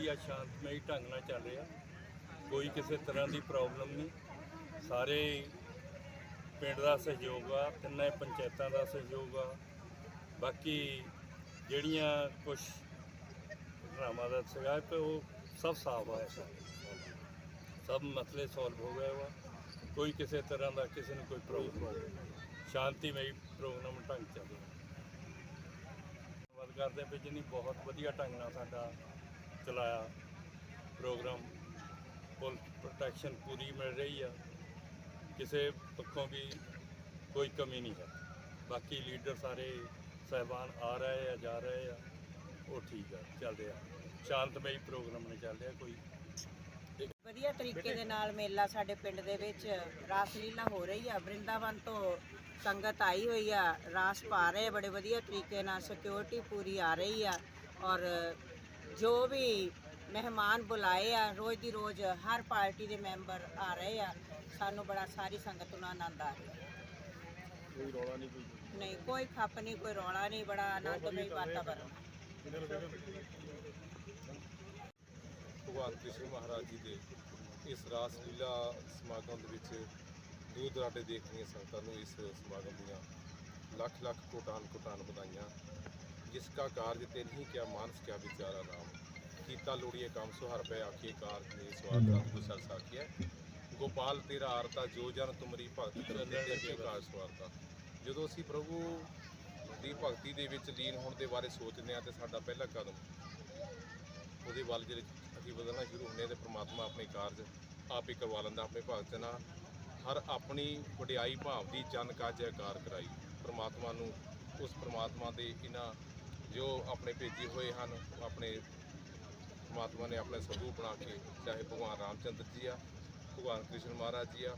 ਵਧੀਆ, ਸ਼ਾਂਤਮਈ ਢੰਗ ਨਾਲ ਚੱਲ ਰਿਹਾ। ਕੋਈ ਕਿਸੇ ਤਰ੍ਹਾਂ ਦੀ ਪ੍ਰੋਬਲਮ ਨਹੀਂ। ਸਾਰੇ ਪਿੰਡ ਦਾ ਸਹਿਯੋਗ ਆ, ਤਿੰਨੇ ਪੰਚਾਇਤਾਂ ਦਾ ਸਹਿਯੋਗ ਆ। ਬਾਕੀ ਜਿਹੜੀਆਂ ਕੁਝ ਘਟਨਾਵਾਂ ਦਾ ਸੀਗਾ ਤੇ ਉਹ ਸਭ ਸਾਫ਼ ਆ। ਸਭ ਮਸਲੇ ਸੋਲਵ ਹੋ ਗਏ ਵਾ। ਕੋਈ ਕਿਸੇ ਤਰ੍ਹਾਂ ਦਾ ਕਿਸੇ ਨੂੰ ਕੋਈ ਪ੍ਰੋਬਲਮ ਨਹੀਂ। ਸ਼ਾਂਤੀਮਈ ਪ੍ਰੋਗਰਾਮ ਢੰਗ ਚੱਲ ਰਿਹਾ। ਧੰਨਵਾਦ ਕਰਦੇ ਹਾਂ ਵੀ ਜਿਹਨੇ ਬਹੁਤ ਵਧੀਆ ਢੰਗ ਨਾਲ ਸਾਡਾ ਚਲਾਇਆ। ਪ੍ਰੋਗਰਾਮ ਪੁਲ ਪ੍ਰੋਟੈਕਸ਼ਨ ਪੂਰੀ ਮਿਲ ਰਹੀ ਆ। ਕਿਸੇ ਪੱਖੋਂ ਵੀ ਕੋਈ ਕਮੀ ਨਹੀਂ ਹੈ। ਬਾਕੀ ਲੀਡਰ ਸਾਰੇ ਸਹਿਬਾਨ ਆ ਰਹੇ ਆ, ਜਾ ਰਹੇ ਆ। ਉਹ ਠੀਕ ਆ ਚੱਲ ਰਿਹਾ ਸ਼ਾਂਤਮਈ ਪ੍ਰੋਗਰਾਮ ਨੇ ਚੱਲ ਰਿਹਾ ਕੋਈ। ਵਧੀਆ ਤਰੀਕੇ ਦੇ ਨਾਲ ਮੇਲਾ ਸਾਡੇ ਪਿੰਡ ਦੇ ਵਿੱਚ ਰਾਸ ਲੀਲਾ ਹੋ ਰਹੀ ਆ। ਬ੍ਰਿੰਦਾਵਨ ਤੋਂ ਸੰਗਤ ਆਈ ਹੋਈ ਆ। ਰਾਸ ਪਾ ਰਹੇ ਆ। ਬੜੇ ਵਧੀਆ ਤਰੀਕੇ ਨਾਲ ਸਿਕਿਉਰਿਟੀ ਪੂਰੀ ਆ ਰਹੀ ਆ। ਔਰ ਜੋ ਵੀ ਮਹਿਮਾਨ ਬੁਲਾਏ ਆ ਰੋਜ਼ ਦੀ ਰੋਜ਼ ਹਰ ਪਾਰਟੀ ਦੇ ਮੈਂਬਰ ਆ ਰਹੇ ਆ ਸਾਨੂੰ ਬੜਾ ਸਾਰੀ ਸੰਗਤ ਨੂੰ ਆਨੰਦ ਆ ਰਿਹਾ। ਕੋਈ ਰੌਲਾ ਨਹੀਂ ਕੋਈ ਨਹੀਂ ਕੋਈ ਖੱਪ ਨਹੀਂ ਕੋਈ ਰੌਲਾ ਨਹੀਂ ਬੜਾ ਆਨੰਦਮਈ ਵਾਤਾਵਰਨ। ਭਗਵਾਨ ਕ੍ਰਿਸ਼ਨ ਮਹਾਰਾਜ ਜੀ ਦੇ ਇਸ ਰਾਸ ਲੀਲਾ ਸਮਾਗਮ ਦੇ ਵਿੱਚ ਦੂਰ ਦਰਾਡੇ ਦੇਖ ਰਹੀਆਂ ਸੰਗਤਾਂ ਨੂੰ ਇਸ ਸਮਾਗਮ ਦੀਆਂ ਲੱਖ ਲੱਖ ਕੋਟਾਨ ਕੋਟਾਨ ਵਧਾਈਆਂ। ਜਿਸ ਕਾ ਕਾਰਜ ਤੇ ਨਹੀਂ ਕਿਆ ਮਾਨਸ ਕਿਆ ਵਿਚਾਰਾ ਰਾਮ। ਕੀਤਾ ਲੋੜੀਏ ਕੰਮ ਸੁਹਰ ਪੈ ਆਖੇ ਕਾਰਜ ਨੇ ਸਵਾਦ ਦਾ ਕੋ ਸਰ ਸਾਖਿਆ ਗੋਪਾਲ ਤੇਰਾ ਆਰਤਾ ਜੋ ਜਨ ਤੁਮਰੀ ਭਗਤ ਕਰਦੇ ਅੱਗੇ ਕਾਜ ਸਵਾਰਤਾ ਜਦੋਂ ਅਸੀਂ ਪ੍ਰਭੂ ਦੀ ਭਗਤੀ ਦੇ ਵਿੱਚ ਲੀਨ ਹੋਣ ਦੇ ਬਾਰੇ ਸੋਚਦੇ ਹਾਂ ਤੇ ਸਾਡਾ ਪਹਿਲਾ ਕਦਮ ਉਹਦੇ ਵੱਲ ਜਿਹੜੇ ਅਸੀਂ ਵਧਣਾ ਸ਼ੁਰੂ ਹੁੰਦੇ ਹਾਂ ਤੇ ਪ੍ਰਮਾਤਮਾ ਆਪਣੇ ਕਾਰਜ ਆਪ ਹੀ ਕਰਵਾ ਲੈਂਦਾ ਆਪਣੇ ਭਗਤ ਨਾਲ। ਹਰ ਆਪਣੀ ਵਡਿਆਈ ਭਾਵ ਦੀ ਜਨ ਕਾ ਜੈਕਾਰ ਕਰਾਈ। ਪ੍ਰਮਾਤਮਾ ਨੂੰ ਉਸ ਪ੍ਰਮਾਤਮਾ ਦੇ ਇਹਨਾਂ ਜੋ ਆਪਣੇ ਭੇਜੇ ਹੋਏ ਹਨ, ਆਪਣੇ ਪਰਮਾਤਮਾ ਨੇ ਆਪਣੇ ਸਰੂਪ ਬਣਾ ਕੇ, ਚਾਹੇ ਭਗਵਾਨ ਰਾਮਚੰਦਰ ਜੀ ਆ, ਭਗਵਾਨ ਕ੍ਰਿਸ਼ਨ ਮਹਾਰਾਜ ਜੀ ਆ,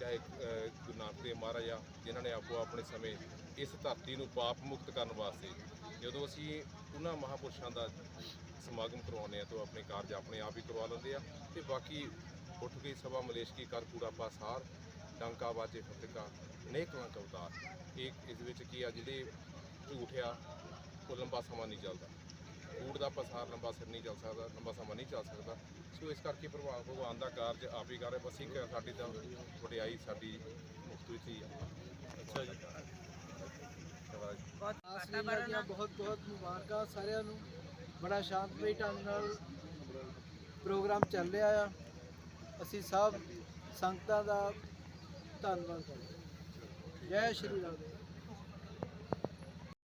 ਚਾਹੇ ਗੁਰੂ ਨਾਨਕ ਦੇਵ ਮਹਾਰਾਜ ਆ, ਜਿਨ੍ਹਾਂ ਨੇ ਆਪੋ ਆਪਣੇ ਸਮੇਂ ਇਸ ਧਰਤੀ ਨੂੰ ਪਾਪ ਮੁਕਤ ਕਰਨ ਵਾਸਤੇ ਜਦੋਂ ਅਸੀਂ ਉਹਨਾਂ ਮਹਾਪੁਰਸ਼ਾਂ ਦਾ ਸਮਾਗਮ ਕਰਵਾਉਂਦੇ ਆ ਤਾਂ ਉਹ ਆਪਣੇ ਕਾਰਜ ਆਪਣੇ ਆਪ ਹੀ ਕਰਵਾ ਲੈਂਦੇ ਆ ਤੇ ਬਾਕੀ ਉੱਠ ਗਈ ਸਭਾ ਮਲੇਸ਼ ਕੀ ਕਰ ਪੂਰਾ ਪਾਸਾਰ ਡੰਕਾ ਬਾਜੇ ਫਤਿਕਾ ਨੇਕ ਕਲੰਕ ਅਵਤਾਰ। ਇਹ ਇਸ ਵਿੱਚ ਕੀ ਆ, ਜਿਹੜੇ ਝੂਠ ਆ ਉਹ ਲੰਬਾ ਸਮਾਂ ਨਹੀਂ ਚੱਲਦਾ। ਕੂੜ ਦਾ ਪਸਾਰ ਲੰਬਾ ਸਿਰ ਨਹੀਂ ਚੱਲ ਸਕਦਾ ਲੰਬਾ ਸਮਾਂ ਨਹੀਂ ਚੱਲ ਸਕਦਾ। ਸੋ ਇਸ ਕਰਕੇ ਪ੍ਰਭਾਵ ਭਗਵਾਨ ਦਾ ਕਾਰਜ ਆਪ ਹੀ ਕਰ। ਰਿਹਾ ਬਸ ਇੱਕ ਸਾਡੀ ਤਾਂ ਵਡਿਆਈ ਸਾਡੀ ਮੁਕਤ ਵਿੱਚ ਹੀ ਆ। ਅੱਛਾ ਜੀ। ਵਾਤਾਵਰਨ ਦੀਆਂ ਬਹੁਤ ਬਹੁਤ ਮੁਬਾਰਕਾਂ ਸਾਰਿਆਂ ਨੂੰ। ਬੜਾ ਸ਼ਾਂਤਮਈ ਢੰਗ ਨਾਲ ਪ੍ਰੋਗਰਾਮ ਚੱਲ ਰਿਹਾ ਆ। ਅਸੀਂ ਸਭ ਸੰਗਤਾਂ ਦਾ ਧੰਨਵਾਦ ਕਰਦੇ ਹਾਂ। ਜੈ ਸ਼੍ਰੀ ਰਾਮ।